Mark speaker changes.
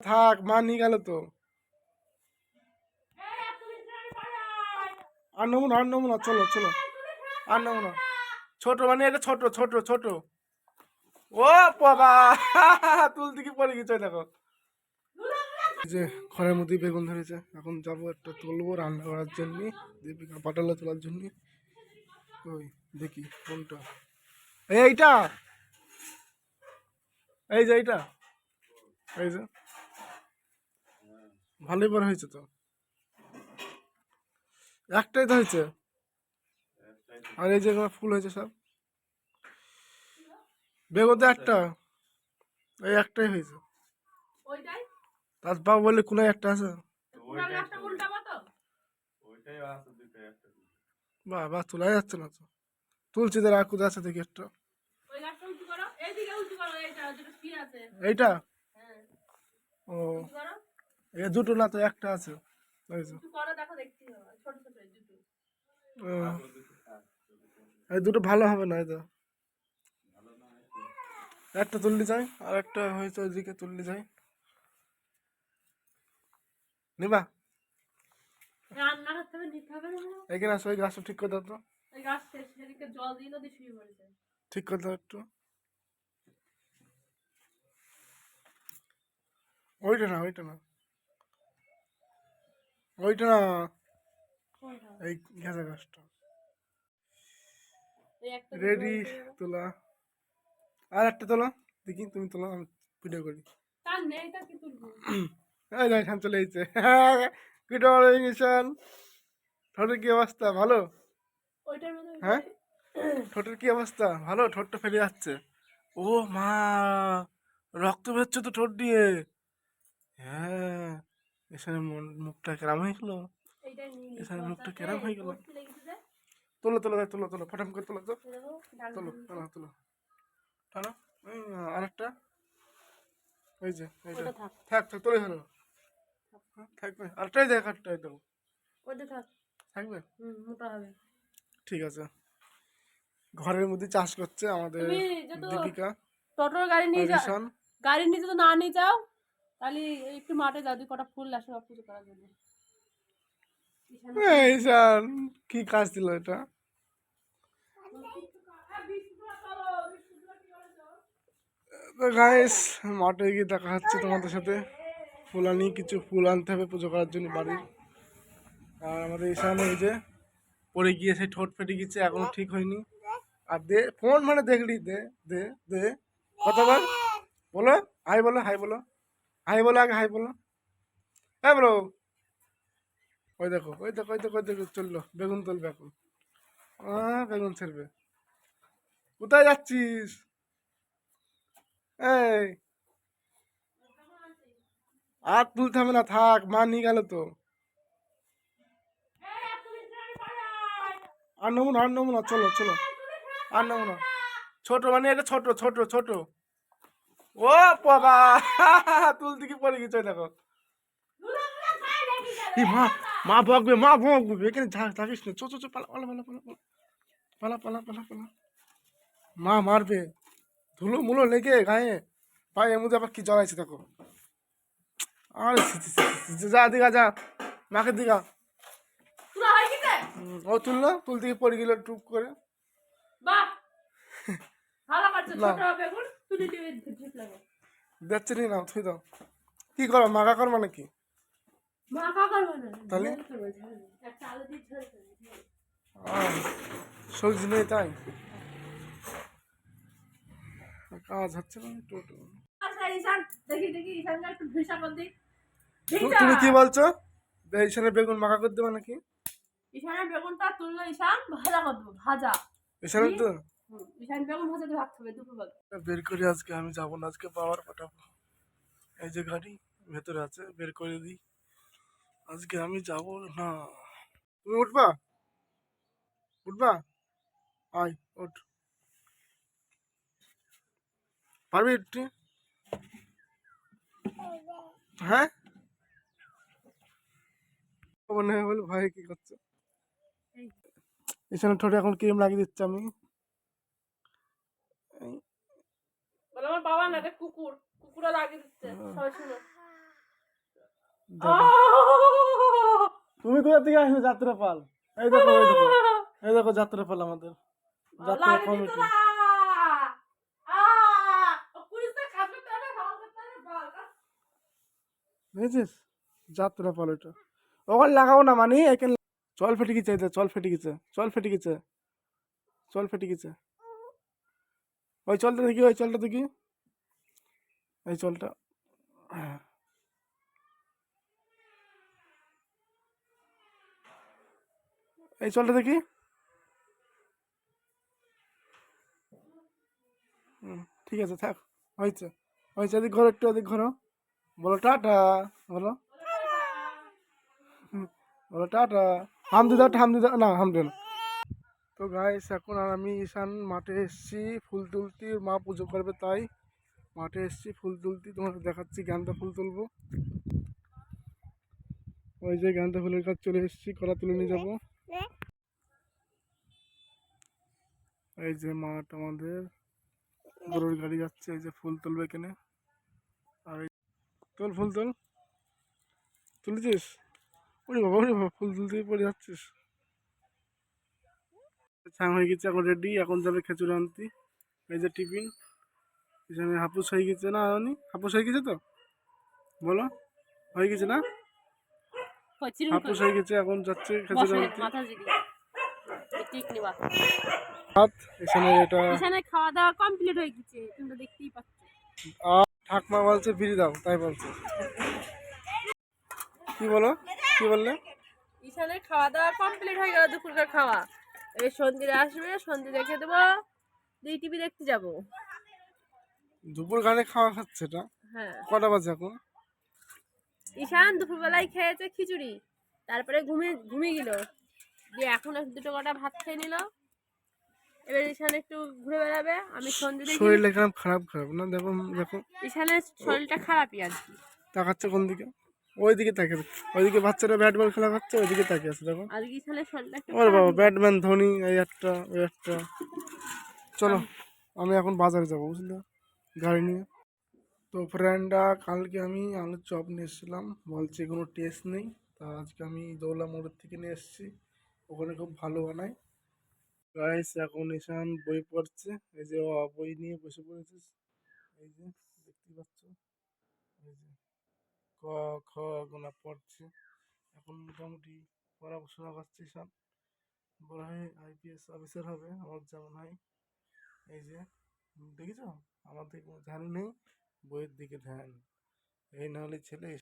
Speaker 1: থাক মা নিয়ে গেল তো। আর নেব না আর নেব না চলো চলো। আর নেব না ছোট মানে এটা ছোট ছোট ছোট। ও বাবা তুলতে কি পড়ে গেছে দেখো। যে ঘরের মধ্যে বেগুন ধরেছে। এখন যাব একটা তুলবো রান্না করার জন্য, দীপিকা পাটালা তোলার জন্য। ওই দেখি কোনটা। এইটা! এই যে এইটা। এই যে। ভালোই বড় হয়েছে তো। একটাই তো হয়েছে? আর এই যে ফুল হয়েছে সব? বেগতে একটা। এই একটাই হয়েছে। তার বাবু বলে কোন একটা আছে। বাবা তোলা যাচ্ছে না তো। তুলছি তার আকুদ আছে দেখি একটা।
Speaker 2: এইটা
Speaker 1: ও। এ দুটো না তো একটা আছে। এই
Speaker 2: দুটো।
Speaker 1: ভালো হবে না তো। একটা তুললি যাই আর একটা হয়তো ওইদিকে তুললি যাই। নিবা? এখানে আসো ওই গাছটা ঠিক করে দাও তো। ঠিক করে দাও একটু। ওইটা না ওইটা না। ওইটা না। এই ঘেঁচা গাছটা। রেডি তোলা আর একটা তোলা। দেখি তুমি তোলা আমি ভিডিও করি। এই যাই চলে এসেছে। গুড মর্নিং ঠোঁটের কি অবস্থা? ভালো? হ্যাঁ? ঠোঁটের কি অবস্থা? ভালো? ঠোঁটটা ফেলে যাচ্ছে। ও মা রক্ত বেরোচ্ছে তো ঠোঁট দিয়ে। এখানে মুখটা কেরাম হয়ে গেলো। এখানে মুখটা কেরাম হয়ে গেল। তোলো তোলো তোলো তোলো ফটাম করে তোলো তো তোলো তোলো তোলো। টানো। আরেকটা। ওই যে এইটা
Speaker 2: থাক।
Speaker 1: থাক তোলে হলো। থাকবে আরেকটাই দেখ আরেকটাই দেবো থাকবে? ঠিক আছে। ঘরের মধ্যে চাষ করছে আমাদের দীপিকা।
Speaker 2: টোটোর গাড়ি নিয়ে যাও গাড়ি নিয়ে যদি না নিয়ে যাও তাহলে একটু মাঠে যাও দুই কটা ফুল আসো পুজো করার জন্য।
Speaker 1: এই কি কাজ দিল এটা? তো গাইস মাঠে গিয়ে দেখা হচ্ছে তোমাদের সাথে। ফুল আনি কিছু ফুল আনতে হবে পুজো করার জন্য বাড়ির আর আমাদের ঈশান এই যে পড়ে গিয়ে সেই ঠোঁট ফেটে গেছে এখনও ঠিক হয়নি। আর দে ফোন মানে দেখলি দে দে দে। কতবার বলো হাই বলো হাই বলো। হাই বলো, আগে হাই বলো। হ্যাঁ বলো ওই দেখো ওই দেখো ওই দেখো ওই দেখো, চলল, বেগুন তুলবে এখন। বেগুন ছেড়বে। কোথায় যাচ্ছিস? এই। আর তুলতে হবে না, থাক, মা নিয়ে গেল তো। আর নেব আর নেব চলো চলো। আর নেব না ছোট মানে এটা ছোট ছোট ছোট। ও বাবা তুলতে কি পড়ে গেছে দেখো। মা মা বকবে মা বকবে এখানে থাকিস না। চো চো চো পালা পালা পালা পালা পালা। পালা পালা পালা মা মারবে। ধুলো মুলো লেগে গায়ে। পায়ে মধ্যে আবার কি জড়াইছে দেখো। আরে যা দিঘা যা। মাকে দিঘা। ও তুললো তুলতে পড়ে গেল টুক করে।
Speaker 2: বাহ। ভালো। ছোট
Speaker 1: দেখছি নি নাও থুই কি করো মাগা
Speaker 2: করব নাকি?
Speaker 1: তাহলে? সবজি নেই তাই? কাজ হচ্ছে না টোটো। তুমি কি বলছো? ঈশানের বেগুন মাখা করে দেবো নাকি?
Speaker 2: ঈশানের বেগুনটা তুললো ঈশান ভাজা করব ভাজা।
Speaker 1: ঈশানের তো?
Speaker 2: হুম, ঈশান বেগুন ভাজা দিয়ে ভাত খাবে দুপুর বেলা
Speaker 1: বের করে আজকে আমি যাব না আজকে পাওয়ার পাঠাবো। এই যে গাড়ি ভেতরে আছে বের করে দিই। আজকে আমি যাব না। তুমি উঠবা? উঠবা? আয় উঠ পারবি একটু? হ্যাঁ? মনে হয় বলে ভাই কি করছে? এখানে ঠোঁটে এখন ক্রিম লাগিয়ে দিচ্ছি আমি।
Speaker 2: বলে আমার বাবা না কুকুর। কুকুরে লাগিয়ে দিচ্ছে সবাই শুনো।
Speaker 1: তুমি কোথা থেকে আসবে যাত্রাপাল? এই দেখো এই দেখো। এই দেখো যাত্রাপাল আমাদের। যাত্রা কমিটি। বুঝেছিস যাত্রাপাল এটা। ওখানে লাগাও না মানে। এখানে চল ফেটে গেছে চল ফেটে গেছে চল ফেটে গেছে। চল ফেটে গেছে। ওই চলটা দেখি ওই চলটা দেখি। এই চলটা। এই চলটা দেখি। হুম, ঠিক আছে থাক হয়েছে। হয়েছে এদিক ঘরো একটু এদিক ঘরো। বলো টাটা বলো। বলো টাটা। হাম দিদা হাম দিদা না হাম না। তো গাইস এখন আর আমি ঈশান মাঠে এসেছি, ফুল তুলতি। মা পুজো করবে তাই মাঠে এসেছি, ফুল তুলতি। তোমাকে দেখাচ্ছি গান্দা ফুল তুলবো। ওই যে গান্দা ফুলের কাজ চলে এসেছি, কলা তুলে নিয়ে যাব। এই যে মাঠ আমাদের, গরুর গাড়ি যাচ্ছে, এই যে ফুল তুলবে এখানে। আর তোল ফুল তোল। তুলেছিস? ওরে বাবা ওরে বাবা, ফুল তুলতে পড়ে যাচ্ছিস। ছাং হয়ে গেছে এখন রেডি এখন যাবে খেচুড়ি আনতি। এই যে টিফিন এখানে হাপুস হয়ে গেছে না আনি হাপুস হয়ে গেছে তো? বলো হয়ে গেছে না? হাপুস হয়ে গেছে এখন যাচ্ছে খেচুড়ি আনতে।
Speaker 2: ঠিক নিবা
Speaker 1: এখানে এটা
Speaker 2: এখানে খাওয়া দাওয়া কমপ্লিট হয়ে গেছে তোমরা দেখতেই পাচ্ছ।
Speaker 1: আর ঠাকমা বলছে বিড়ি দাও তাই বলছে। কি বলো? কি বললে?
Speaker 2: খাওয়া দাওয়া কমপ্লিট হয়ে গেল দুপুরকার খাওয়া। এই সন্ধ্যে আসবে সন্ধ্যে দেখে দেবো। দুই টিভি দেখতে যাব।
Speaker 1: দুপুর গানে খাওয়া খাচ্ছে এটা।
Speaker 2: হ্যাঁ।
Speaker 1: কটা বাজে এখন?
Speaker 2: ঈশান দুপুরবেলায় খেয়েছে খিচুড়ি তারপরে ঘুমিয়ে ঘুমিয়ে গেল। দিয়ে এখন দুটো কটা ভাত খেয়ে নিল। এবার ঈশান একটু ঘুরে বেড়াবে আমি সন্ধ্যে দেখি
Speaker 1: শরীরটা খারাপ খারাপ না? দেখো দেখো
Speaker 2: ঈশানের শরীরটা খারাপই আর কি।
Speaker 1: তাকাচ্ছে কোন দিকে? ওই দিকে তাকিয়ে আছে। ওইদিকে বাচ্চারা ব্যাট বল খেলা করছে ওইদিকে তাকিয়ে আছে দেখো। ওর বাবা ব্যাটম্যান ধোনি এই একটা ওই একটা। চলো আমি এখন বাজারে যাব বুঝলে? গাড়ি নিয়ে। তো ফ্রেন্ডরা কালকে আমি আলুর চপ নিয়ে এসেছিলাম। বলছে কোনো টেস্ট নেই। তা আজকে আমি দৌলা মোড়ের থেকে নিয়ে এসেছি। ওখানে খুব ভালো বানায়। গাইস এখন ঈশান বই পড়ছে। এই যে ও বই নিয়ে বসে পড়েছিস এই যে দেখতে পাচ্ছ। এই যে। ক খ গোনা পড়ছে। এখন মোটামুটি পড়াশোনা করছি সব। বড় হয়ে আইপিএস অফিসার হবে, আমার যেমন হয়। এই যে দেখেছ? আমাদের কোনো ধ্যান নেই, বইয়ের দিকে ধ্যান। এই না হলে ছেলে